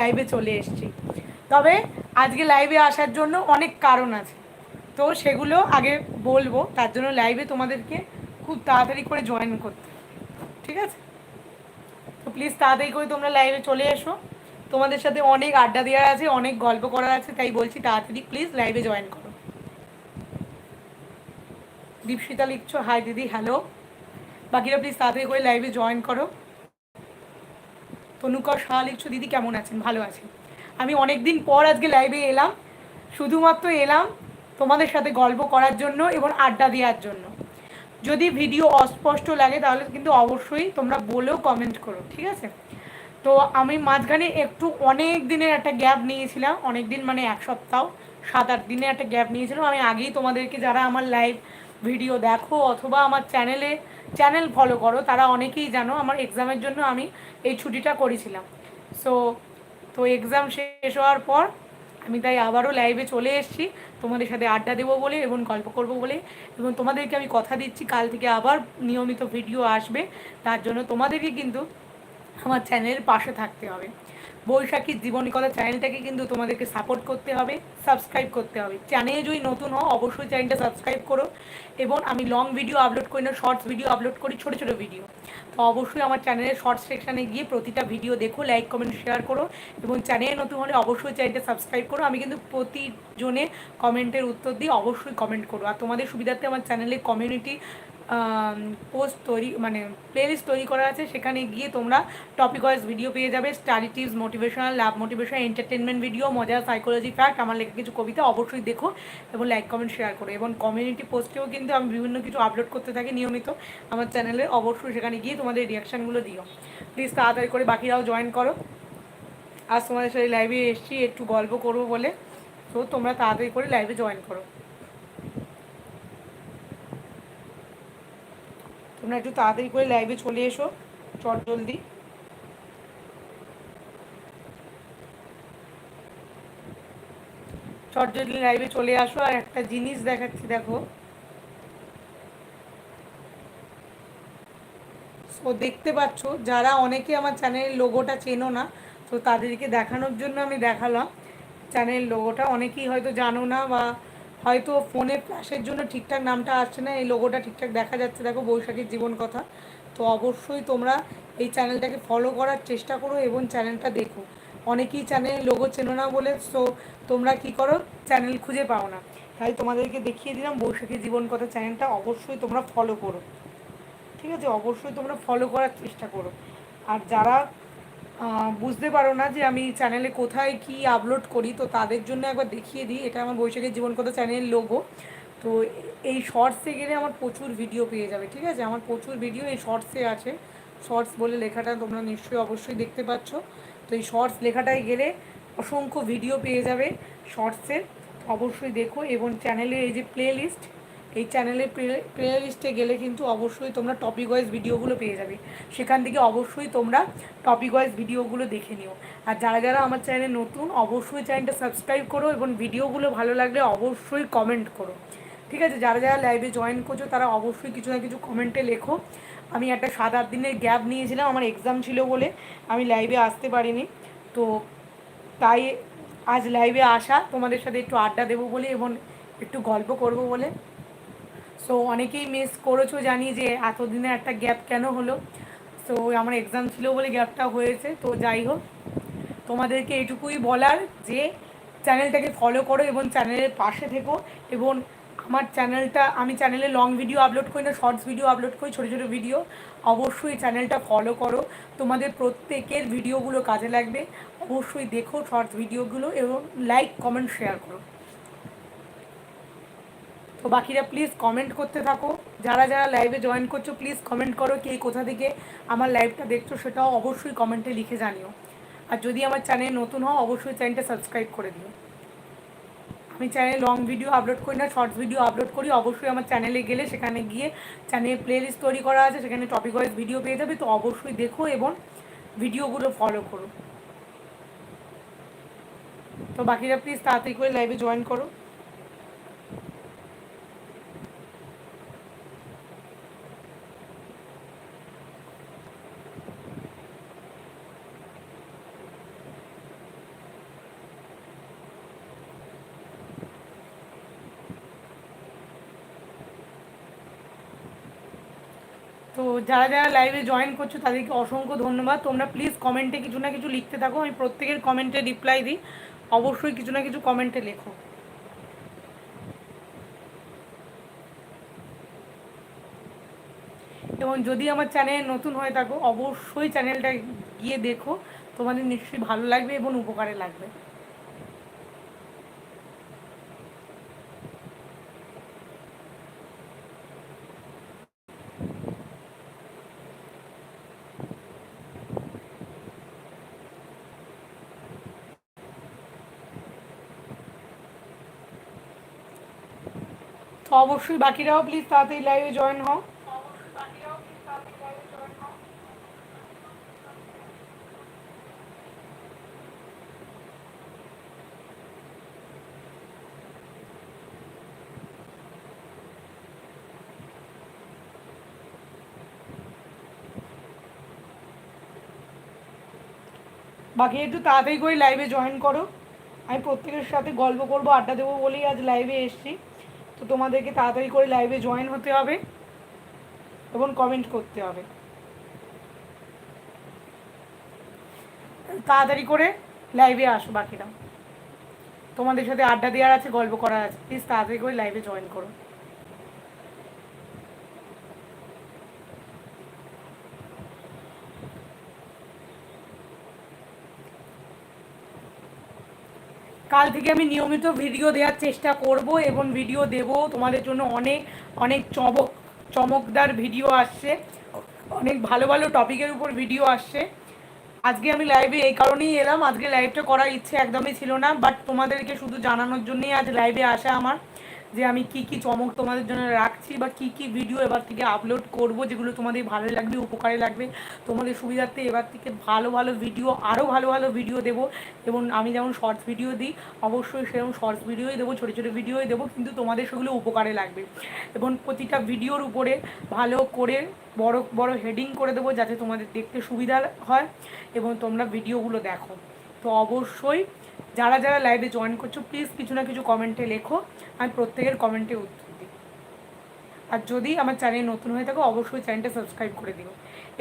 লাইভে চলে এসেছি। তবে আজকে লাইভে আসার জন্য অনেক কারণ আছে। তো সেগুলো আগে বলব, তার জন্য লাইভে তোমাদেরকে খুব তাড়াতাড়ি করে জয়েন করতে ঠিক আছে? তো প্লিজ তাড়াতাড়ি করে তোমরা লাইভে চলে এসো। তোমাদের সাথে অনেক আড্ডা দেওয়ার আছে, অনেক গল্প করার আছে, তাই বলছি তাড়াতাড়ি প্লিজ লাইভে জয়েন করো। দীপশিতা লিখছো হাই দিদি হ্যালো বাকিরা প্লিজ তাড়াতাড়ি করে লাইভে জয়েন করো। তনুকর শাহ দিদি কেমন আছেন? ভালো আছেন। আমি অনেক দিন পর আজকে লাইভে এলাম। শুধুমাত্র এলাম তোমাদের সাথে গল্প করার জন্য এবং আড্ডা দেওয়ার জন্য। যদি ভিডিও অস্পষ্ট লাগে তাহলে কিন্তু অবশ্যই তোমরা বলেও কমেন্ট করো, ঠিক আছে? তো আমি মাঝখানে একটু অনেক দিনের একটা গ্যাপ নিয়েছিলাম। অনেক দিন মানে এক সপ্তাহ, সাত আট দিনের একটা গ্যাপ নিয়েছিলাম। আমি আগেই তোমাদেরকে, যারা আমার লাইভ ভিডিও দেখো অথবা আমার চ্যানেলে চ্যানেল ফলো করো। তারা অনেকেই জানো, আমার এক্সামের জন্য আমি এই ছুটিটা করেছিলাম। সো তো এক্সাম শেষ হওয়ার পর আমি তাই আবারও লাইভে চলে এসেছি। তোমাদের সাথে আড্ডা দেবো বলে এবং গল্প করব বলে এবং তোমাদেরকে আমি কথা দিচ্ছি। কাল থেকে আবার নিয়মিত ভিডিও আসবে। তার জন্য তোমাদেরকে কিন্তু আমার চ্যানেলের পাশে থাকতে হবে। বৈশাখীর জীবনিকতা চ্যানেলটাকে কিন্তু তোমাদেরকে সাপোর্ট করতে হবে সাবস্ক্রাইব করতে হবে। চ্যানেলে যদি নতুন হও, অবশ্যই চ্যানেলটা সাবস্ক্রাইব করো এবং আমি লং ভিডিও আপলোড করি না শর্টস ভিডিও আপলোড করি, ছোটো ছোটো ভিডিও তো অবশ্যই আমার চ্যানেলের শর্টস সেকশানে গিয়ে প্রতিটা ভিডিও দেখো লাইক কমেন্ট শেয়ার করো এবং চ্যানেলে নতুন হলে অবশ্যই চ্যানেলটা সাবস্ক্রাইব করো। আমি কিন্তু প্রতিজনে কমেন্টের উত্তর দিয়ে অবশ্যই কমেন্ট করো আর তোমাদের সুবিধার্থে আমার চ্যানেলে কমিউনিটি পোস্ট তৈরি মানে প্লেলিস্ট তৈরি করা আছে। সেখানে গিয়ে তোমরা টপিক ওয়াইজ ভিডিও পেয়ে যাবে। Study tips motivational love motivation entertainment video মজার সাইকোলজি ফ্যাক্ট আমার লেখা কিছু কবিতা অবশ্যই দেখো এবং লাইক কমেন্ট শেয়ার করো। এবং কমিউনিটি পোস্টেও কিন্তু আমি বিভিন্ন কিছু আপলোড করতে থাকি নিয়মিত। আমার চ্যানেলে অবশ্যই সেখানে গিয়ে তোমাদের রিয়াকশানগুলো দিও। প্লিজ তাড়াতাড়ি করে বাকিরাও জয়েন করো। আজ তোমাদের সাথে লাইভে এসেছি, একটু গল্প করব বলে। তো তোমরা তাড়াতাড়ি করে লাইভে জয়েন করো। তোমরা একটু তাড়াতাড়ি করে লাইভে চলে এসো, চট জলদি। চট জলদি লাইভে চলে আসো, আর একটা জিনিস দেখাচ্ছি, দেখো। ও দেখতে পাচ্ছ, যারা অনেকে আমার চ্যানেলের লোগোটা চেনো না, তো তাদেরকে দেখানোর জন্য আমি দেখালাম। চ্যানেলের লোগোটা অনেকেই হয়তো জানো না বা হয়তো ফোনে ফ্ল্যাশের জন্য ঠিকঠাক নামটা আসছে না, এই লোগোটা ঠিকঠাক দেখা যাচ্ছে, দেখো বৈশাখীর জীবন কথা। তো অবশ্যই তোমরা এই চ্যানেলটাকে ফলো করার চেষ্টা করো এবং চ্যানেলটা দেখো। অনেকেই চ্যানেলের লোগো চেনো না বলে সো তোমরা কি করো? চ্যানেল খুঁজে পাও না। তাই তোমাদেরকে দেখিয়ে দিলাম বৈশাখী জীবন কথা চ্যানেলটা, অবশ্যই তোমরা ফলো করো। ঠিক আছে? অবশ্যই তোমরা ফলো করার চেষ্টা করো। আর যারা বুঝতে পারো না যে আমি চ্যানেলে কোথায় কি আপলোড করি, তো তাদের জন্য একবার দেখিয়ে দিই। এটা আমার বৈশাখের জীবন কথা চ্যানেলের লোগো তো এই শর্টসে গেলে আমার প্রচুর ভিডিও পেয়ে যাবে, ঠিক আছে? আমার প্রচুর ভিডিও এই শর্টসে আছে। শর্টস বলে লেখাটা তোমরা নিশ্চয়ই অবশ্যই দেখতে পাচ্ছ। তো এই শর্টস লেখাটায় গেলে অসংখ্য ভিডিও পেয়ে যাবে শর্টসের অবশ্যই দেখো, এবং চ্যানেলে এই যে প্লে লিস্ট এই চ্যানেলের প্লে লিস্টে গেলে কিন্তু অবশ্যই তোমরা টপিক ওয়াইজ ভিডিওগুলো পেয়ে যাবে। সেখান থেকে অবশ্যই তোমরা টপিক ওয়াইজ ভিডিওগুলো দেখে নিও। আর যারা যারা আমার চ্যানেলে নতুন, অবশ্যই চ্যানেলটা সাবস্ক্রাইব করো এবং ভিডিওগুলো ভালো লাগলে অবশ্যই কমেন্ট করো। ঠিক আছে? যারা যারা লাইভে জয়েন করছ, তারা অবশ্যই কিছু না কিছু কমেন্টে লেখো। আমি একটা সাত আট দিনের গ্যাপ নিয়েছিলাম, আমার এক্সাম ছিল বলে আমি লাইভে আসতে পারিনি। তো তাই আজ লাইভে আসা, তোমাদের সাথে একটু আড্ডা দেবো বলে এবং একটু গল্প করব বলে। সো অনেকেই মিস করেছ জানি যে এতদিনে একটা গ্যাপ কেন হলো? সো আমার এক্সাম ছিল বলে গ্যাপটা হয়েছে। তো যাই হোক, তোমাদেরকে এটুকুই বলার যে চ্যানেলটাকে ফলো করো এবং চ্যানেলের পাশে থেকো এবং আমার চ্যানেলটা আমি চ্যানেলে লং ভিডিও আপলোড করি না শর্টস ভিডিও আপলোড করি, ছোটো ছোটো ভিডিও অবশ্যই চ্যানেলটা ফলো করো। তোমাদের প্রত্যেকের ভিডিওগুলো কাজে লাগবে। অবশ্যই দেখো শর্টস ভিডিওগুলো এবং লাইক কমেন্ট শেয়ার করো। তো বাকিরা প্লিজ কমেন্ট করতে থাকো। যারা যারা লাইভে জয়েন করছ প্লিজ কমেন্ট করো কে কোথা থেকে আমার লাইভটা দেখছ, সেটাও অবশ্যই কমেন্টে লিখে জানিও। আর যদি আমার চ্যানেল নতুন হও, অবশ্যই চ্যানেলটা সাবস্ক্রাইব করে দিও। আমি চ্যানেলে লং ভিডিও আপলোড করি না শর্টস ভিডিও আপলোড করি, অবশ্যই আমার চ্যানেলে গেলে সেখানে গিয়ে চ্যানেল প্লেলিস্ট তৈরি করা আছে, সেখানে টপিক ওয়াইজ ভিডিও পেয়ে যাবে, তো অবশ্যই দেখো এবং ভিডিওগুলো ফলো করো। তো বাকিরা প্লিজ তাড়াতাড়ি করে লাইভে জয়েন করো। তো যারা যারা লাইভে জয়েন করছ, তাদেরকে অসংখ্য ধন্যবাদ। তোমরা প্লিজ কমেন্টে কিছু না কিছু লিখতে থাকো। আমি প্রত্যেকের কমেন্টে রিপ্লাই দিই। অবশ্যই কিছু না কিছু কমেন্টে লেখো। এবং যদি আমার চ্যানেল নতুন হয়ে থাকো, অবশ্যই চ্যানেলটা গিয়ে দেখো। তোমাদের নিশ্চয়ই ভালো লাগবে এবং উপকারে লাগবে। অবশ্যই বাকিরাও প্লিজ তাড়াতাড়ি লাইভে জয়েন হও। বাকি একটু তাড়াতাড়ি করে লাইভে জয়েন করো। আমি প্রত্যেকের সাথে গল্প করব, আড্ডা দেবো বলেই আজ লাইভে এসছি। তো তোমাদেরকে তাড়াতাড়ি করে লাইভে জয়েন হতে হবে এবং কমেন্ট করতে হবে। তাড়াতাড়ি করে লাইভে আসো বাকিরা। তোমাদের সাথে আড্ডা দেওয়ার আছে, গল্প করার আছে প্লিজ তাড়াতাড়ি করে লাইভে জয়েন করো। কাল থেকে আমি নিয়মিত ভিডিও দেওয়ার চেষ্টা করব এবং ভিডিও দেব। তোমাদের জন্য অনেক অনেক চমক, চমকদার ভিডিও আসছে। অনেক ভালো ভালো টপিকের উপর ভিডিও আসছে। আজকে আমি লাইভে এই কারণেই এলাম। আজকে লাইভটা করার ইচ্ছে একদমই ছিল না বাট তোমাদেরকে শুধু জানানোর জন্যই আজ লাইভে আসা আমার। যে আমি কি কি চমক তোমাদের জন্য রাখছি বা কি কি ভিডিও এবার থেকে আপলোড করব, যেগুলো তোমাদের ভালো লাগবে, উপকারে লাগবে। তোমাদের সুবিধার্থে এবার থেকে ভালো ভালো ভিডিও আরও ভালো ভালো ভিডিও দেব। এবং আমি যেমন শর্টস ভিডিও দিই, অবশ্যই সেরকম শর্টস ভিডিওই দেবো, ছোটো ছোটো ভিডিওই দেবো, কিন্তু তোমাদের সেগুলো উপকারে লাগবে। এবং প্রতিটা ভিডিওর উপরে ভালো করে বড় বড় হেডিং করে দেবো, যাতে তোমাদের দেখতে সুবিধা হয়, এবং তোমরা ভিডিওগুলো দেখো। তো অবশ্যই যারা যারা লাইভে জয়েন করছ প্লিজ কিছু না কিছু কমেন্টে লেখো আমি প্রত্যেকের কমেন্টে উত্তর দিই আর যদি আমার চ্যানেল নতুন হয়ে থাকো, অবশ্যই চ্যানেলটা সাবস্ক্রাইব করে দিও।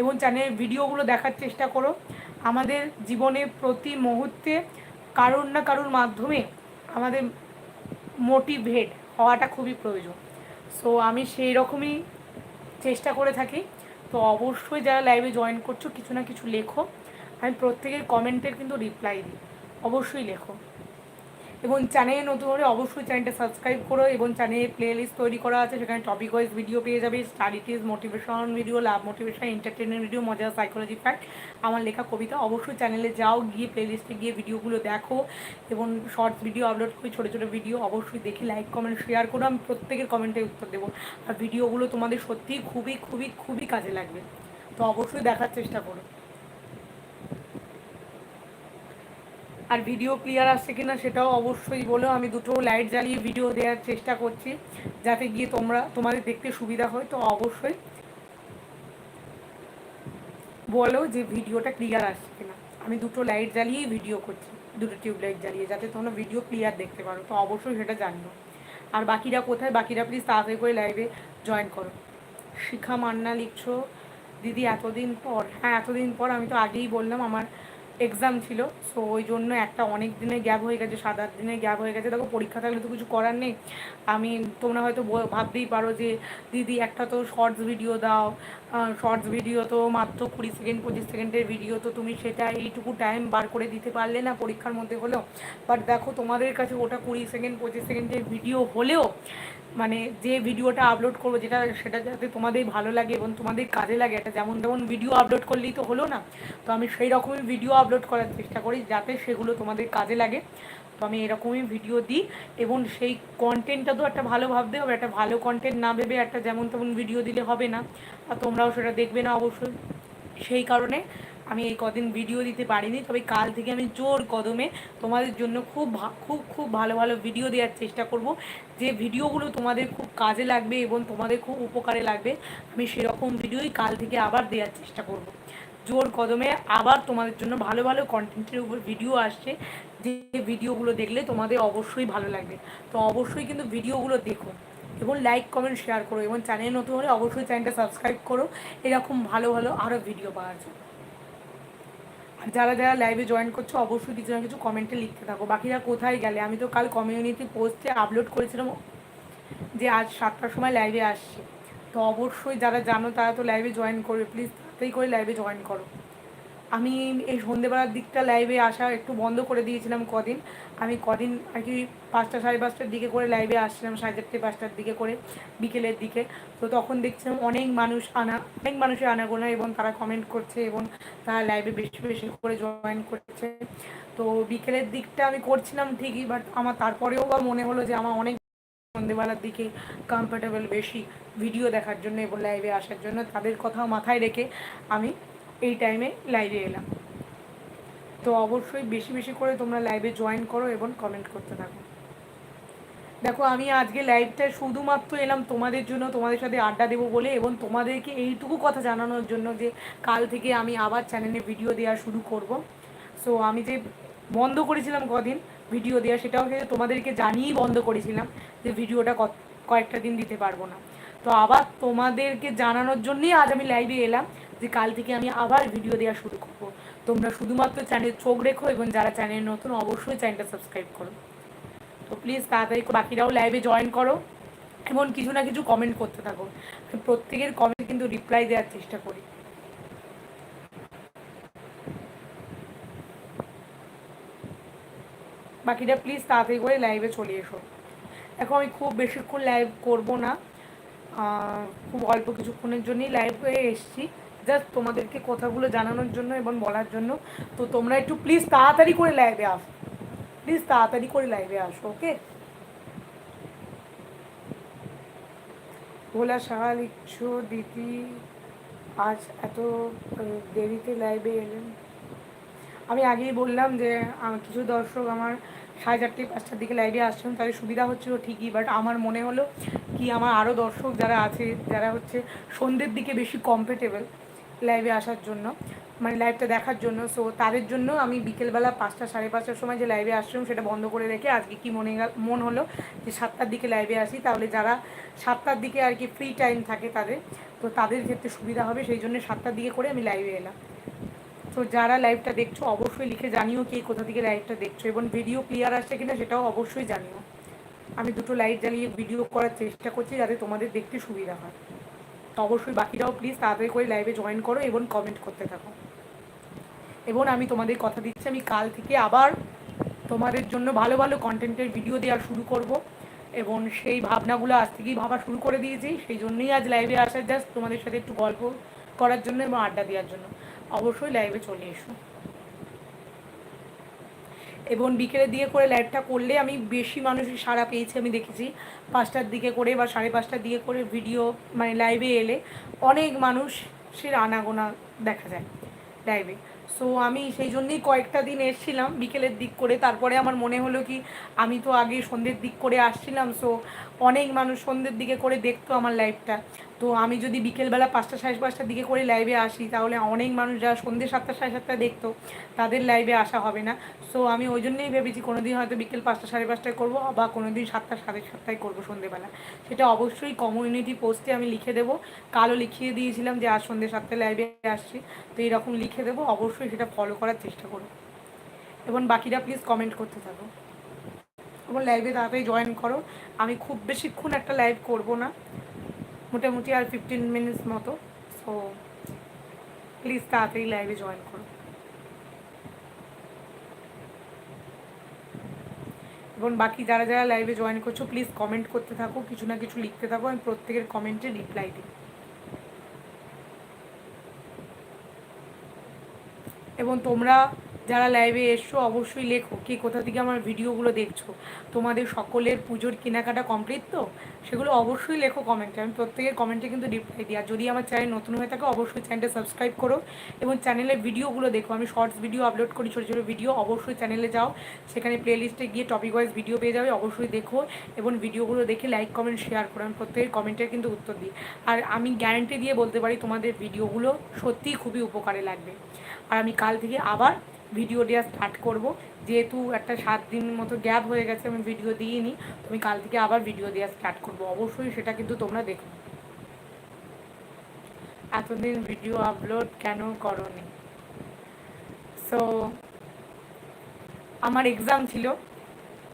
এবং চ্যানেলের ভিডিওগুলো দেখার চেষ্টা করো। আমাদের জীবনে প্রতি মুহূর্তে কারোর না কারোর মাধ্যমে আমাদের মোটিভেট হওয়াটা খুবই প্রয়োজন। সো আমি সেই রকমই চেষ্টা করে থাকি। তো অবশ্যই যারা লাইভে জয়েন করছ, কিছু না কিছু লেখো। আমি প্রত্যেকের কমেন্টের কিন্তু রিপ্লাই দিই। অবশ্যই লেখো। এবং চ্যানেলে নতুন হলে অবশ্যই চ্যানেলটা সাবস্ক্রাইব করো এবং চ্যানেলে প্লে লিস্ট তৈরি করা আছে, সেখানে টপিক ওয়াইজ ভিডিও পেয়ে যাবে study tips motivation video love motivation entertainment video মজার সাইকোলজি ফ্যাক্ট আমার লেখা কবিতা অবশ্যই চ্যানেলে যাও, গিয়ে প্লে লিস্টে গিয়ে ভিডিওগুলো দেখো এবং শর্টস ভিডিও আপলোড করি, ছোটো ছোটো ভিডিও অবশ্যই দেখি লাইক কমেন্ট শেয়ার করো, আমি প্রত্যেকের কমেন্টে উত্তর দেবো। আর ভিডিওগুলো তোমাদের সত্যিই খুবই খুবই খুবই কাজে লাগবে। তো অবশ্যই দেখার চেষ্টা করো। আর ভিডিও ক্লিয়ার আসছে কিনা সেটাও অবশ্যই বলো। আমি দুটো লাইট জ্বালিয়ে ভিডিও দেওয়ার চেষ্টা করছি, যাতে গিয়ে তোমরা, তোমাদের দেখতে সুবিধা হয়। তো অবশ্যই বলো যে ভিডিওটা ক্লিয়ার আসছে কিনা। আমি দুটো লাইট জ্বালিয়েই ভিডিও করছি, দুটো টিউব লাইট জ্বালিয়ে, যাতে তোমরা ভিডিও ক্লিয়ার দেখতে পারো। তো অবশ্যই সেটা জানিও। আর বাকিরা কোথায়? বাকিরা প্লিজ তাড়াতাড়ি করে লাইভে জয়েন করো। শিখা মান্না লিখছো। দিদি, এতদিন পর হ্যাঁ এতদিন পর আমি তো আগেই বললাম, আমার এক্সাম ছিল সো ওই জন্য একটা অনেক দিনের গ্যাপ হয়ে গেছে, সাত আট দিনের গ্যাপ হয়ে গেছে। দেখো, পরীক্ষা থাকলে তো কিছু করার নেই। আমি, তোমরা হয়তো ভাবতেই পারো যে, দিদি একটা তো শর্টস ভিডিও দাও শর্টস ভিডিও তো মাত্র কুড়ি সেকেন্ড পঁচিশ সেকেন্ডের ভিডিও তো তুমি সেটা এইটুকু টাইম বার করে দিতে পারলে না পরীক্ষার মধ্যে হলেও। বাট দেখো, তোমাদের কাছে ওটা কুড়ি সেকেন্ড পঁচিশ সেকেন্ডের ভিডিও হলেও মানে যে ভিডিওটা আপলোড করব, যেটা, সেটা যাতে তোমাদের ভালো লাগে এবং তোমাদের কাজে লাগে এটা যেমন তেমন ভিডিও আপলোড করলেই তো হলো না। তো আমি সেই রকমই ভিডিও আপলোড করার চেষ্টা করি যাতে সেগুলো তোমাদের কাজে লাগে। তো আমি এরকমই ভিডিও দিই এবং সেই কন্টেন্টটা তো একটা ভালো ভাবতে হবে, একটা ভালো কন্টেন্ট না ভেবে একটা যেমন তেমন ভিডিও দিলে হবে না। আর তোমরাও সেটা দেখবে না অবশ্যই। সেই কারণে আমি এই কদিন ভিডিও দিতে পারিনি, তবে কাল থেকে আমি জোর কদমে তোমাদের জন্য খুব খুব খুব ভালো ভালো ভিডিও দেওয়ার চেষ্টা করব। যে ভিডিওগুলো তোমাদের খুব কাজে লাগবে এবং তোমাদের খুব উপকারে লাগবে, আমি সেরকম ভিডিওই কাল থেকে আবার দেওয়ার চেষ্টা করব। জোর কদমে আবার তোমাদের জন্য ভালো ভালো কন্টেন্টের উপর ভিডিও আসছে। যে ভিডিওগুলো দেখলে তোমাদের অবশ্যই ভালো লাগবে। তো অবশ্যই কিন্তু ভিডিওগুলো দেখো এবং লাইক কমেন্ট শেয়ার করো এবং চ্যানেল নতুন হলে অবশ্যই চ্যানেলটা সাবস্ক্রাইব করো। এরকম ভালো ভালো আরও ভিডিও পাওয়ার জন্য। আর যারা যারা লাইভে জয়েন করছ, অবশ্যই কিছু না কিছু কমেন্টে লিখতে থাকো। বাকিরা কোথায় গেলে? আমি তো কাল কমিউনিটি পোস্টে আপলোড করেছিলাম যে আজ সাতটার সময় লাইভে আসছে। তো অবশ্যই যারা জানো, তারা তো লাইভে জয়েন করবে। প্লিজ তাড়াতাড়ি করে লাইভে জয়েন করো। আমি এই সন্ধেবেলার দিকটা লাইভে আসা একটু বন্ধ করে দিয়েছিলাম কদিন। আমি কদিন আর কি পাঁচটা সাড়ে পাঁচটার দিকে করে লাইভে আসছিলাম, সাড়ে চারটে, পাঁচটার দিকে করে বিকেলের দিকে। তো তখন দেখছিলাম অনেক মানুষ আনা, অনেক মানুষের আনাগোনা এবং তারা কমেন্ট করছে এবং তারা লাইভে বেশি বেশি করে জয়েন করছে। তো বিকেলের দিকটা আমি করছিলাম ঠিকই বাট আমার তারপরেও বা মনে হলো যে আমার অনেক সন্ধেবেলার দিকে কমফোর্টেবল বেশি ভিডিও দেখার জন্য এবং লাইভে আসার জন্য, তাদের কথাও মাথায় রেখে আমি এই টাইমে লাইভে এলাম। তো অবশ্যই বেশি বেশি করে তোমরা লাইভে জয়েন করো এবং কমেন্ট করতে থাকো। দেখো, আমি আজকে লাইভটা শুধুমাত্র এলাম তোমাদের জন্য, তোমাদের সাথে আড্ডা দেবো বলে এবং তোমাদেরকে এইটুকু কথা জানানোর জন্য যে কাল থেকে আমি আবার চ্যানেলে ভিডিও দেওয়া শুরু করব। সো আমি যে বন্ধ করেছিলাম কদিন ভিডিও দেওয়া সেটাও কিন্তু তোমাদেরকে জানিয়েই বন্ধ করেছিলাম যে ভিডিওটা কয়েকটা দিন দিতে পারব না। তো আবার তোমাদেরকে জানানোর জন্যই আজ আমি লাইভে এলাম যে কাল থেকে আমি আবার ভিডিও দেওয়া শুরু করব। তোমরা শুধুমাত্র চ্যানেল চোখ রেখো এবং যারা চ্যানেল নতুন, অবশ্যই চ্যানেলটা সাবস্ক্রাইব করো। তো প্লিজ তাড়াতাড়ি বাকিরাও লাইভে জয়েন করো এবং কিছু না কিছু কমেন্ট করতে থাকো। প্রত্যেকের কমেন্ট কিন্তু রিপ্লাই দেওয়ার চেষ্টা করি। বাকিটা প্লিজ তাড়াতাড়ি করে লাইভে চলে এসো। এখন আমি খুব বেশিক্ষণ লাইভ করব না। খুব অল্প কিছুক্ষণের জন্যই লাইভ হয়ে এসছি। জাস্ট তোমাদেরকে কথাগুলো জানানোর জন্য এবং বলার জন্য। তো তোমরা একটু প্লিজ তাড়াতাড়ি করে লাইভে আসো। প্লিজ তাড়াতাড়ি করে লাইভে আসো ওকে ভোলা সাহা লিখছো, দিদি, আজ এত দেরিতে লাইভে এলেন। আমি আগেই বললাম যে কিছু দর্শক আমার সাড়ে চারটে পাঁচটার দিকে লাইভে আসছেন তাদের সুবিধা হচ্ছিল ঠিকই বাট আমার মনে হলো কি আমার আরও দর্শক যারা আছে, যারা হচ্ছে সন্ধ্যের দিকে বেশি কমফর্টেবল লাইভে আসার জন্য মানে লাইভটা দেখার জন্য সো তাদের জন্য আমি বিকেলবেলা পাঁচটা সাড়ে পাঁচটার সময় যে লাইভে আসছিলাম সেটা বন্ধ করে রেখে আজকে কি মনে মন হলো যে সাতটার দিকে লাইভে আসি, তাহলে যারা সাতটার দিকে আর কি ফ্রি টাইম থাকে তাদের, তো তাদের ক্ষেত্রে সুবিধা হবে, সেই জন্য সাতটার দিকে করে আমি লাইভে এলাম। তো যারা লাইভটা দেখছ, অবশ্যই লিখে জানিও কে কোথা থেকে লাইভটা দেখছ এবং ভিডিও ক্লিয়ার আসছে কিনা সেটাও অবশ্যই জানিও। আমি দুটো লাইট জ্বালিয়ে ভিডিও করার চেষ্টা করছি যাতে তোমাদের দেখতে সুবিধা হয়। তো অবশ্যই বাকিরাও প্লিজ তাড়াতাড়ি করে লাইভে জয়েন করো এবং কমেন্ট করতে থাকো। এবং আমি তোমাদের কথা দিচ্ছি, আমি কাল থেকে আবার তোমাদের জন্য ভালো ভালো কন্টেন্টের ভিডিও দেওয়া শুরু করব। এবং সেই ভাবনাগুলো আজ থেকেই ভাবা শুরু করে দিয়েছি। সেই জন্যই আজ লাইভে আসার জাস্ট তোমাদের সাথে একটু গল্প করার জন্য এবং আড্ডা দেওয়ার জন্য। অবশ্যই লাইভে চলে এসো। এবং বিকেলের দিকে করে লাইভটা করলে আমি বেশি মানুষের সাড়া পেয়েছি, আমি দেখেছি। পাঁচটার দিকে করে বা সাড়ে পাঁচটার দিকে করে ভিডিও মানে লাইভে এলে অনেক মানুষের আনাগোনা দেখা যায় লাইভে সো আমি সেই জন্যই কয়েকটা দিন এসছিলাম বিকেলের দিক করে। তারপরে আমার মনে হলো কি, আমি তো আগে সন্ধ্যের দিক করে আসছিলাম সো অনেক মানুষ সন্ধ্যের দিকে করে দেখতো আমার লাইভটা তো আমি যদি বিকেলবেলা পাঁচটা সাড়ে পাঁচটার দিকে করে লাইভে আসি, তাহলে অনেক মানুষ যারা সন্ধ্যে সাতটা সাড়ে সাতটা দেখতো, তাদের লাইভে আসা হবে না। সো আমি ওই জন্যেই ভেবেছি কোনো দিন হয়তো বিকেল পাঁচটা সাড়ে পাঁচটায় করব, বা কোনো দিন সাতটা সাড়ে সাতটায় করব সন্ধ্যেবেলা। সেটা অবশ্যই কমিউনিটি পোস্টে আমি লিখে দেবো। কালও লিখিয়ে দিয়েছিলাম যে, আজ সন্ধ্যে সাতটায় লাইভে আসছি। তো এইরকম লিখে দেবো, অবশ্যই সেটা ফলো করার চেষ্টা করো। এবং বাকিরা প্লিজ কমেন্ট করতে থাকো। এবং লাইভে তাড়াতাড়ি জয়েন করো। আমি খুব বেশিক্ষণ একটা লাইভ করব না। মোটামুটি আর ফিফটিন মিনিটস মতো। সো প্লিজ তাড়াতাড়ি লাইভে জয়েন করো। এবং বাকি যারা যারা লাইভে জয়েন করছ প্লিজ কমেন্ট করতে থাকো, কিছু না কিছু লিখতে থাকো, আমি প্রত্যেকের কমেন্টে রিপ্লাই দিই। এবং তোমরা যারা লাইভে এসছো, অবশ্যই লেখো কে কোথা থেকে আমার ভিডিওগুলো দেখছ। তোমাদের সকলের পুজোর কেনাকাটা কমপ্লিট তো? সেগুলো অবশ্যই লেখো কমেন্টে আমি প্রত্যেকের কমেন্টে কিন্তু রিপ্লাই দিই। আর যদি আমার চ্যানেল নতুন হয়ে থাকে, অবশ্যই চ্যানেলটা সাবস্ক্রাইব করো এবং চ্যানেলের ভিডিওগুলো দেখো। আমি শর্টস ভিডিও আপলোড করি, ছোটো ছোটো ভিডিও অবশ্যই চ্যানেলে যাও। সেখানে প্লেলিস্টে গিয়ে টপিক ওয়াইজ ভিডিও পেয়ে যাবে, অবশ্যই দেখো এবং ভিডিওগুলো দেখে লাইক কমেন্ট শেয়ার করো। আমি প্রত্যেকের কমেন্টের কিন্তু উত্তর দিই। আর আমি গ্যারান্টি দিয়ে বলতে পারি, তোমাদের ভিডিওগুলো সত্যিই খুবই উপকারে লাগবে। আর আমি কাল থেকে আবার ভিডিও দেওয়া স্টার্ট করব। যেহেতু একটা সাত দিন মতো গ্যাপ হয়ে গেছে, আমি ভিডিও দিইনি। আমি কাল থেকে আবার ভিডিও দেওয়া স্টার্ট করব। অবশ্যই সেটা কিন্তু তোমরা দেখো। এতদিন ভিডিও আপলোড কেন করনি? সো আমার এক্সাম ছিল।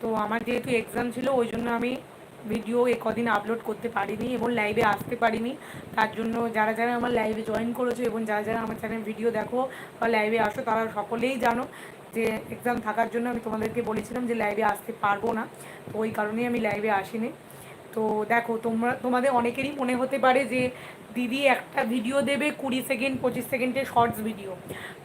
তো আমার যেহেতু এক্সাম ছিল, ওই জন্য আমি ভিডিও এ কদিন আপলোড করতে পারিনি এবং লাইভে আসতে পারিনি। তার জন্য যারা যারা আমার লাইভে জয়েন করেছ এবং যারা যারা আমার চ্যানেল ভিডিও দেখো বা লাইভে আসো, তারা সকলেই জানো যে এক্সাম থাকার জন্য আমি তোমাদেরকে বলেছিলাম যে লাইভে আসতে পারব না। তো ওই কারণেই আমি লাইভে আসিনি। তো দেখো, তোমরা, তোমাদের অনেকেরই মনে হতে পারে যে দিদি একটা ভিডিও দেবে কুড়ি সেকেন্ড পঁচিশ সেকেন্ডের শর্টস ভিডিও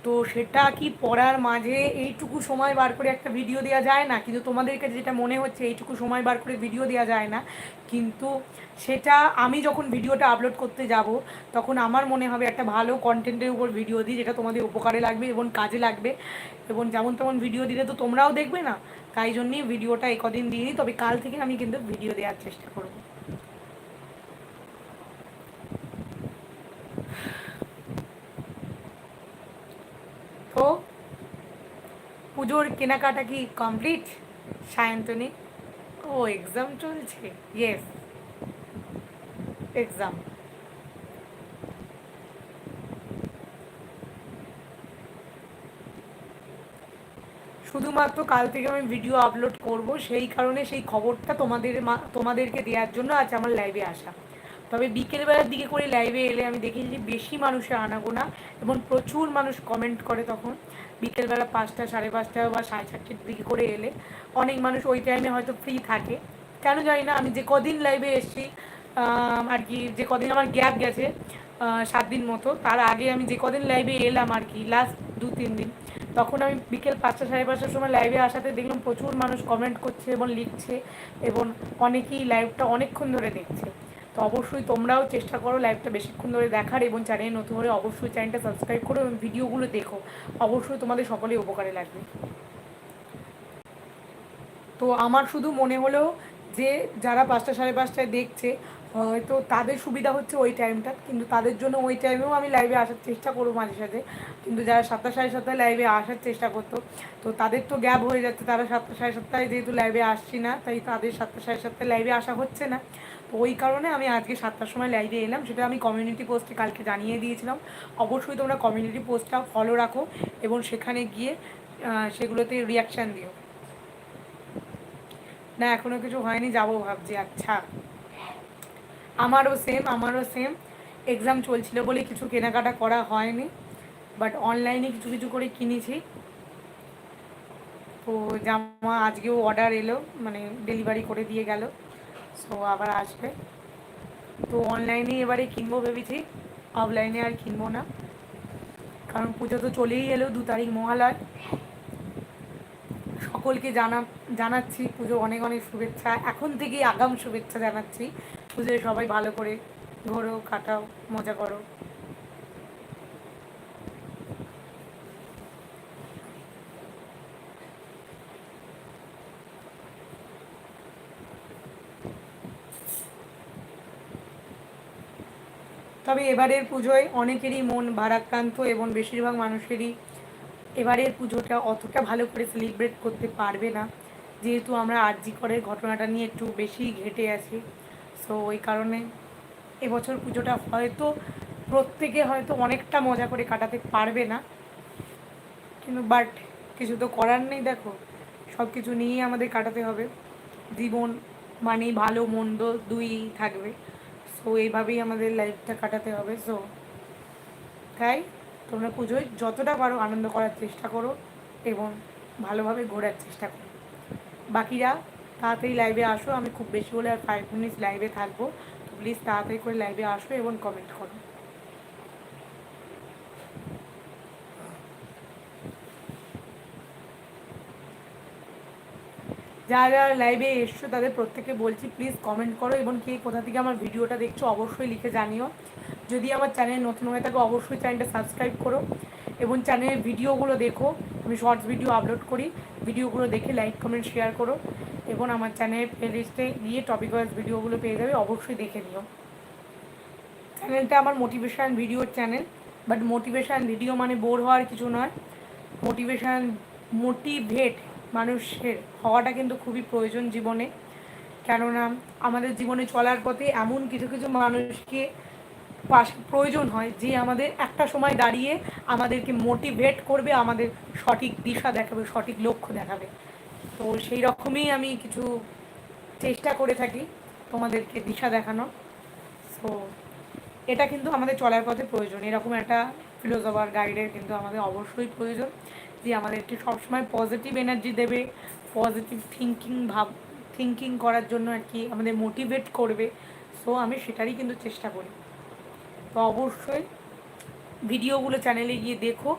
তো সেটা কি পড়ার মাঝে এইটুকু সময় বার করে একটা ভিডিও দেওয়া যায় না? কিন্তু তোমাদেরকে যেটা মনে হচ্ছে, এইটুকু সময় বার করে ভিডিও দেওয়া যায় না। কিন্তু সেটা আমি যখন ভিডিওটা আপলোড করতে যাব, তখন আমার মনে হবে একটা ভালো কন্টেন্টের উপর ভিডিও দিই, যেটা তোমাদের উপকারে লাগবে এবং কাজে লাগবে। এবং যেমন তেমন ভিডিও দিলে তো তোমরাও দেখবে না? তাই জন্যই ভিডিওটা এই কদিন দিইনি তবে কাল থেকে আমি কিন্তু ভিডিও দেওয়ার চেষ্টা করব তো পুজোর কেনাকাটা কি কমপ্লিট সায়ন্তনী? ও এক্সাম চলছে। ইয়েস এক্সাম শুধুমাত্র কাল থেকে আমি ভিডিও আপলোড করব, সেই কারণে সেই খবরটা তোমাদের তোমাদেরকে দেওয়ার জন্য আজ আমার লাইভে আসা। তবে বিকেলবেলার দিকে করে লাইভে এলে আমি দেখি যে বেশি মানুষের আনাগোনা এবং প্রচুর মানুষ কমেন্ট করে তখন। বিকেলবেলা পাঁচটা, সাড়ে পাঁচটা বা সাড়ে চারটের দিকে করে এলে অনেক মানুষ ওই টাইমে হয়তো ফ্রি থাকে। কেন জানি না, আমি যে কদিন লাইভে এসেছি আর কি, যে কদিন আমার গ্যাপ গেছে সাত দিন মতো, তার আগে আমি যে কদিন লাইভে এলাম আর কি লাস্ট দু, তিন দিন, তখন আমি বিকেল পাঁচটা, সাড়ে পাঁচটার সময় লাইভে আসাতে দেখলাম প্রচুর মানুষ কমেন্ট করছে এবং লিখছে এবং অনেকেই লাইভটা অনেকক্ষণ ধরে দেখছে। তো অবশ্যই তোমরাও চেষ্টা করো লাইভটা বেশিক্ষণ ধরে দেখার এবং চ্যানেল নতুন হলে অবশ্যই চ্যানেলটা সাবস্ক্রাইব করো এবং ভিডিওগুলো দেখো। অবশ্যই তোমাদের সকলেই উপকারে লাগবে। তো আমার শুধু মনে হলো যে, যারা পাঁচটা সাড়ে পাঁচটায় দেখছে, হয়তো তাদের সুবিধা হচ্ছে ওই টাইমটা কিন্তু তাদের জন্য ওই টাইমেও আমি লাইভে আসার চেষ্টা করব মাঝে সাথে কিন্তু যারা সাতটা সাড়ে সাতটায় লাইভে আসার চেষ্টা করতো, তো তাদের তো গ্যাপ হয়ে যাচ্ছে। তারা সাতটা সাড়ে সাতটায় যেহেতু লাইভে আসছি না, তাই তাদের সাতটা সাড়ে সাতটায় লাইভে আসা হচ্ছে না। তো ওই কারণে আমি আজকে সাতটার সময় লাইভে এলাম। সেটা আমি কমিউনিটি পোস্টে কালকে জানিয়ে দিয়েছিলাম। অবশ্যই তোমরা কমিউনিটি পোস্টটা ফলো রাখো এবং সেখানে গিয়ে সেগুলোতে রিয়াকশান দিও। না এখনও কিছু হয়নি, যাব ভাবছি। আচ্ছা। আমারও সেম আমারও সেম এক্সাম চলছিল বলে কিছু কেনাকাটা করা হয়নি বাট অনলাইনে কিছু কিছু করে কিনেছি। তো জামা আজকেও অর্ডার এলো মানে ডেলিভারি করে দিয়ে গেল। সো আবার আসবে। তো অনলাইনে এবারে কিনবো ভেবেছি। অফলাইনে আর কিনবো না। কারণ পুজো তো চলেই এলো দু তারিখ মহালয় সকলকে জানা, জানাচ্ছি পুজো অনেক অনেক শুভেচ্ছা। এখন থেকেই আগাম শুভেচ্ছা জানাচ্ছি। পুজোয় সবাই ভালো করে ঘোরো, কাটাও, মজা করো। তবে এবারের পুজোয় অনেকেরই মন ভারাক্রান্ত এবং বেশিরভাগ মানুষেরই এবারের পুজোটা অতটা ভালো করে সেলিব্রেট করতে পারবে না। যেহেতু আমরা আরজি করের ঘটনাটা নিয়ে একটু বেশি ঘেটে আছি। সো ওই কারণে এবছর পুজোটা হয়তো প্রত্যেকে হয়তো অনেকটা মজা করে কাটাতে পারবে না। কিন্তু বাট কিছু তো করার নেই দেখো সব কিছু নিয়েই আমাদের কাটাতে হবে। জীবন মানে ভালো, মন্দ দুই থাকবে। সো এইভাবেই আমাদের লাইফটা কাটাতে হবে সো তাই তোমরা পুজোয় যতটা পারো আনন্দ করার চেষ্টা করো এবং ভালোভাবে ঘোরার চেষ্টা করো। বাকিরা তাড়াতাড়ি লাইভে আসো, আমি খুব বেশি হলে আর ফাইভ মিনিটস লাইভে থাকব প্লিজ তাড়াতাড়ি করে লাইভে আসো এবং কমেন্ট করো। যারা যারা লাইভে এসছো, তাদের প্রত্যেকে বলছি প্লিজ কমেন্ট করো এবং কে কোথা থেকে আমার ভিডিওটা দেখছ অবশ্যই লিখে জানিও। যদি আমার চ্যানেল নতুন হয়ে থাকে, অবশ্যই চ্যানেলটা সাবস্ক্রাইব করো এবং চ্যানেলের ভিডিওগুলো দেখো। আমি শর্টস ভিডিও আপলোড করি ভিডিওগুলো দেখে লাইক কমেন্ট শেয়ার করো এবং আমার চ্যানেলের প্লেলিস্টে গিয়ে টপিক ওয়াইজ ভিডিওগুলো পেয়ে যাবে, অবশ্যই দেখে নিও। চ্যানেলটা আমার মোটিভেশান ভিডিওর চ্যানেল বাট মোটিভেশান ভিডিও মানে বোর হওয়ার কিছু নয়। মোটিভেশান মোটিভেট মানুষের হওয়াটা কিন্তু খুবই প্রয়োজন জীবনে। কেননা আমাদের জীবনে চলার পথে এমন কিছু কিছু মানুষকে পাশে, প্রয়োজন হয় যে আমাদের একটা সময় দাঁড়িয়ে আমাদেরকে মোটিভেট করবে, আমাদের সঠিক দিশা দেখাবে, সঠিক লক্ষ্য দেখাবে। তো সেই রকমই আমি কিছু চেষ্টা করে থাকি তোমাদেরকে দিশা দেখানো সো এটা কিন্তু আমাদের চলার পথে প্রয়োজন। এরকম একটা ফিলোসফার গাইডের কিন্তু আমাদের অবশ্যই প্রয়োজন। যে আমাদেরকে সবসময় পজিটিভ এনার্জি দেবে পজিটিভ থিঙ্কিং ভাব থিঙ্কিং করার জন্য আর কি আমাদের মোটিভেট করবে। সো আমি সেটারই কিন্তু চেষ্টা করি। তো অবশ্যই ভিডিওগুলো চ্যানেলে গিয়ে দেখো।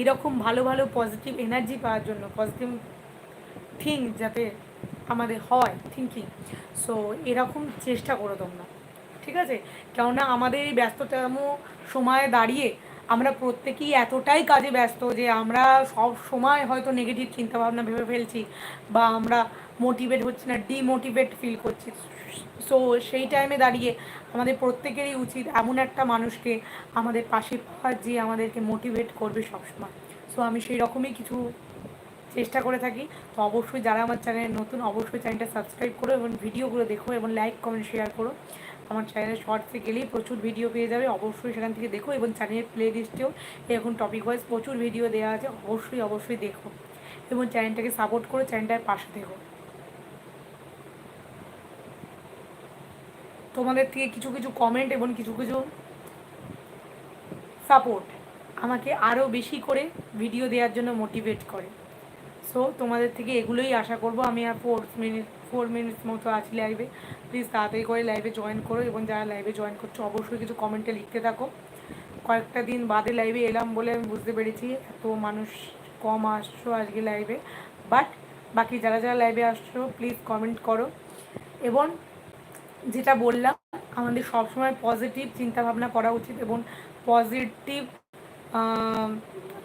এরকম ভালো ভালো পজিটিভ এনার্জি পাওয়ার জন্য পজিটিভ থিঙ্ক যাতে আমাদের হয় থিঙ্কিং সো এরকম চেষ্টা করো তোমরা। ঠিক আছে? কেননা আমাদের এই ব্যস্ততম সময়ে দাঁড়িয়ে আমরা প্রত্যেকেই এতটাই কাজে ব্যস্ত যে আমরা সব সময় হয়তো নেগেটিভ চিন্তাভাবনা ভেবে ফেলছি বা আমরা মোটিভেট হচ্ছি না ডিমোটিভেট ফিল করছি। সো সেই টাইমে দাঁড়িয়ে আমাদের প্রত্যেকেরই উচিত এমন একটা মানুষকে আমাদের পাশে পাওয়া যে আমাদেরকে মোটিভেট করবে সবসময়। সো আমি সেই রকমই কিছু চেষ্টা করে থাকি। তো অবশ্যই যারা আমার চ্যানেলে নতুন, অবশ্যই চ্যানেলটা সাবস্ক্রাইব করো এবং ভিডিওগুলো দেখো এবং লাইক কমেন্ট শেয়ার করো। আমার চ্যানেলের শর্টসে গেলেই প্রচুর ভিডিও পেয়ে যাবে, অবশ্যই সেখান থেকে দেখো এবং চ্যানেলের প্লে লিস্টেও এখন টপিক ওয়াইজ প্রচুর ভিডিও দেওয়া আছে, অবশ্যই অবশ্যই দেখো। এবং চ্যানেলটাকে সাপোর্ট করো চ্যানেলটার পাশে দেখো তোমাদের থেকে কিছু কিছু কমেন্ট এবং কিছু কিছু সাপোর্ট আমাকে আরও বেশি করে ভিডিও দেওয়ার জন্য মোটিভেট করে। সো তোমাদের থেকে এগুলোই আশা করব। আমি আর ফোর মিনিট ফোর মিনিটস মতো আছি লাইভে প্লিজ তাড়াতাড়ি করে লাইভে জয়েন করো এবং যারা লাইভে জয়েন করছ, অবশ্যই কিছু কমেন্টে লিখতে থাকো। কয়েকটা দিন বাদে লাইভে এলাম বলে আমি বুঝতে পেরেছি, এত মানুষ কম আসছো আজকে লাইভে বাট বাকি যারা যারা লাইভে আসছো প্লিজ কমেন্ট করো। এবং যেটা বললাম, আমাদের সবসময় পজিটিভ চিন্তাভাবনা করা উচিত এবং পজিটিভ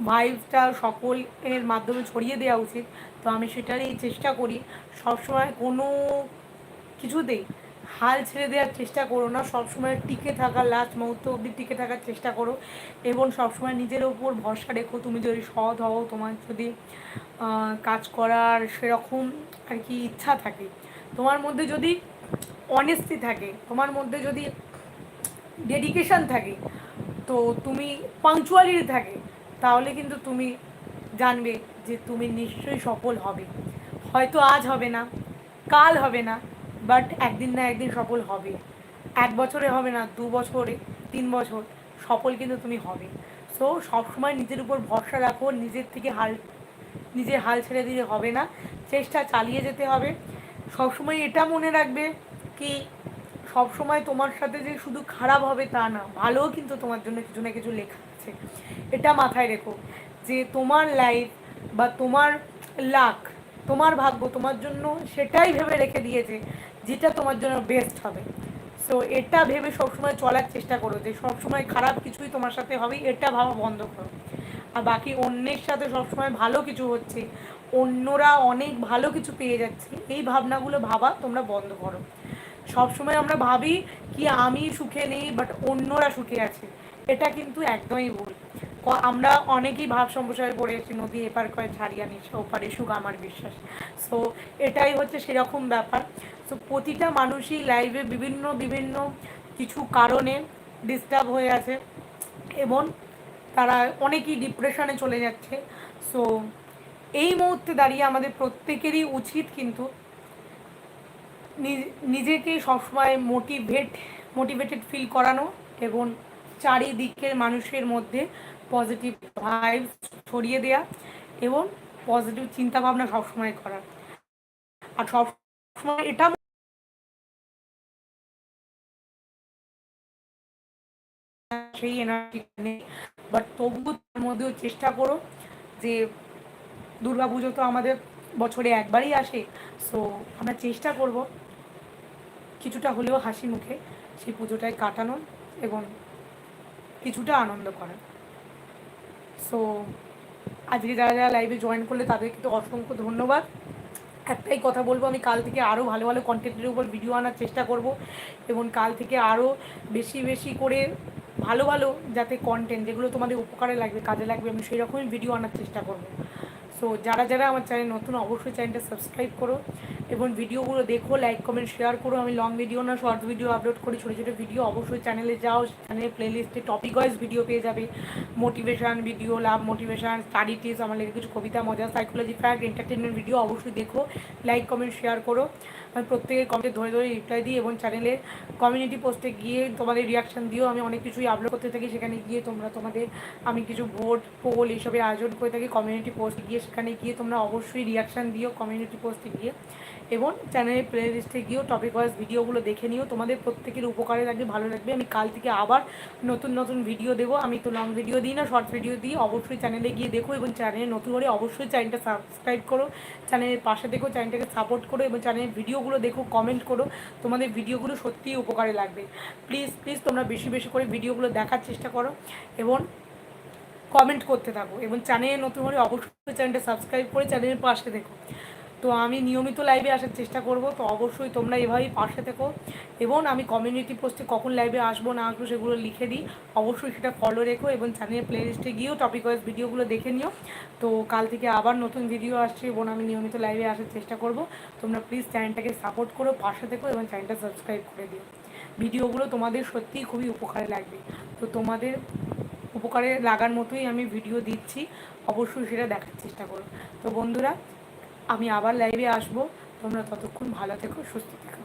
ভাইবসটা সকলের মাধ্যমে ছড়িয়ে দেওয়া উচিত। তো আমি সেটারই চেষ্টা করি। সবসময় কোনো কিছুতেই হাল ছেড়ে দেওয়ার চেষ্টা করো না। সবসময় টিকে থাকা লাস্ট মুহূর্ত অবধি টিকে থাকার চেষ্টা করো এবং সবসময় নিজের ওপর ভরসা রেখো। তুমি যদি সৎ হও, তোমার যদি কাজ করার সেরকম আর কি ইচ্ছা থাকে, তোমার মধ্যে যদি অনেস্টি থাকে, তোমার মধ্যে যদি ডেডিকেশান থাকে, তো তুমি পাংচুয়ালিটি থাকে, তাহলে কিন্তু তুমি জানবে যে তুমি নিশ্চয়ই সফল হবে। হয়তো আজ হবে না, কাল হবে না বাট একদিন না একদিন সফল হবে। এক বছরে হবে না, দু বছরে, তিন বছর, সফল কিন্তু তুমি হবে। সো সবসময় নিজের উপর ভরসা রাখো, নিজের থেকে হাল, নিজের হাল ছেড়ে দিলে হবে না। চেষ্টা চালিয়ে যেতে হবে। সবসময় এটা মনে রাখবে কি, সবসময় তোমার সাথে যে শুধু খারাপ হবে তা না, ভালোও কিন্তু তোমার জন্য কিছু না কিছু লেখা আছে। এটা মাথায় রেখো। যে তোমার লাইফ বা তোমার লাক তোমার ভাগ্য তোমার জন্য সেটাই ভেবে রেখে দিয়েছে, যেটা তোমার জন্য বেস্ট হবে। সো এটা ভেবে সবসময় চলার চেষ্টা করো যে সবসময় খারাপ কিছুই তোমার সাথে হবে, এটা ভাবা বন্ধ করো। আর বাকি অন্যের সাথে সবসময় ভালো কিছু হচ্ছে, অন্যরা অনেক ভালো কিছু পেয়ে যাচ্ছে, এই ভাবনাগুলো ভাবা তোমরা বন্ধ করো। সবসময় আমরা ভাবি কি আমি সুখে নেই বাট অন্যরা সুখে আছে, এটা কিন্তু একদমই ভুল। আমরা অনেকেই ভাব সম্প্রসারে পড়েছি নদী এপার কয়ে ছাড়িয়া নিস ওপারে সুখ আমার বিশ্বাস। সো এটাই হচ্ছে সেরকম ব্যাপার। সো প্রতিটা মানুষই লাইভে বিভিন্ন বিভিন্ন কিছু কারণে ডিস্টার্ব হয়ে আছে এবং তারা অনেকেই ডিপ্রেশনে চলে যাচ্ছে। সো এই মুহূর্তে দাঁড়িয়ে আমাদের প্রত্যেকেরই উচিত কিন্তু নিজেকে সবসময় মোটিভেট মোটিভেটেড ফিল করানো এবং চারিদিকের মানুষের মধ্যে পজিটিভ ভাইব ছড়িয়ে দেয়া এবং পজিটিভ চিন্তাভাবনা সবসময় করা। আর সবসময় এটা সেই এনার্জি নেই বাট তবুও তার মধ্যেও চেষ্টা করো যে দুর্গা পুজো তো আমাদের বছরে একবারই আসে সো আমরা চেষ্টা করব কিছুটা হলেও হাসি মুখে সেই পুজোটায় কাটানোর এবং কিছুটা আনন্দ করার। সো আজকে যারা যারা লাইভে জয়েন করলে তাদেরকে তো অসংখ্য ধন্যবাদ। একটাই কথা বলব, আমি কাল থেকে আরও ভালো ভালো কন্টেন্টের উপর ভিডিও আনার চেষ্টা করব এবং কাল থেকে আরও বেশি বেশি করে ভালো ভালো যাতে কন্টেন্ট যেগুলো তোমাদের উপকারে লাগবে, কাজে লাগবে, আমি সেই রকমই ভিডিও আনার চেষ্টা করব। সো যারা যারা আমার চ্যানেল নতুন, অবশ্যই চ্যানেলটা সাবস্ক্রাইব করো এবং ভিডিওগুলো দেখো লাইক কমেন্ট শেয়ার করো। আমি লং ভিডিও না শর্ট ভিডিও আপলোড করি, ছোটো ছোটো ভিডিও অবশ্যই চ্যানেলে যাও চ্যানেলের প্লেলিস্টে টপিক ওয়াইজ ভিডিও পেয়ে যাবে। Motivation video love motivation study tips আমার লেগে কিছু কবিতা মজা সাইকোলজি ফ্যাক্ট এন্টারটেনমেন্ট ভিডিও অবশ্যই দেখো। লাইক কমেন্ট শেয়ার করো। আমি প্রত্যেকের কমেন্টে ধরে ধরে রিপ্লাই দিই এবং চ্যানেলের কমিউনিটি পোস্টে গিয়ে তোমাদের রিয়াকশান দিও। আমি অনেক কিছুই আপলোড করতে থাকি, সেখানে গিয়ে তোমরা তোমাদের আমি কিছু ভোট পোল এইসবের আয়োজন করে থাকি। কমিউনিটি পোস্ট গিয়ে সেখানে গিয়ে তোমরা অবশ্যই রিয়াকশান দিও কমিউনিটি পোস্টে গিয়ে। এবং চ্যানেলের প্লে লিস্টে গিয়েও টপিক ওয়াইজ ভিডিওগুলো দেখে নিও। তোমাদের প্রত্যেকের উপকারে লাগবে, ভালো লাগবে। আমি কাল থেকে আবার নতুন নতুন ভিডিও দেবো। আমি তো লং ভিডিও দিই না শর্ট ভিডিও দিই। অবশ্যই চ্যানেলে গিয়ে দেখো এবং চ্যানেলে নতুন হলে অবশ্যই চ্যানেলটা সাবস্ক্রাইব করো। চ্যানেলের পাশে দেখো চ্যানেলটাকে সাপোর্ট করো এবং চ্যানেলের ভিডিওগুলো দেখো কমেন্ট করো। তোমাদের ভিডিওগুলো সত্যিই উপকারে লাগবে। প্লিজ প্লিজ তোমরা বেশি বেশি করে ভিডিওগুলো দেখার চেষ্টা করো। এবং কমেন্ট করতে থাকো এবং চ্যানেলে নতুন হলে অবশ্যই চ্যানেলটা সাবস্ক্রাইব করে চ্যানেলের পাশে দেখো। তো আমি নিয়মিত লাইভে আসার চেষ্টা করব, তো অবশ্যই তোমরা এভাবেই পাশে থেকো এবং আমি কমিউনিটি পোস্টে কখন লাইভে আসব না আসব সেগুলো লিখে দিই। অবশ্যই সেটা ফলো রেখো এবং চ্যানেলের প্লেলিস্টে গিয়েও টপিক ওয়াইজ ভিডিওগুলো দেখে নিও। তো কাল থেকে আবার নতুন ভিডিও আসছে এবং আমি নিয়মিত লাইভে আসার চেষ্টা করব। তোমরা প্লিজ চ্যানেলটাকে সাপোর্ট করো পাশে থেকো এবং চ্যানেলটা সাবস্ক্রাইব করে দিও। ভিডিওগুলো তোমাদের সত্যিই খুবই উপকারে লাগবে। তো তোমাদের উপকারে লাগার মতোই আমি ভিডিও দিচ্ছি। অবশ্যই সেটা দেখার চেষ্টা করো। তো বন্ধুরা, আমি আবার লাইভে আসব। তোমরা ততক্ষণ ভালো থেকো, সুস্থ থেকো।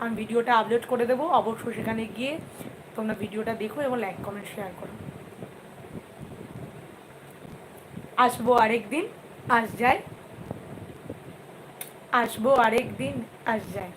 আমি ভিডিওটা আপলোড করে দেবো। অবশ্যই সেখানে গিয়ে তোমরা ভিডিওটা দেখো এবং লাইক কমেন্ট শেয়ার করো। আসব আরেক দিন আস যায় আসব আরেক দিন আস যায়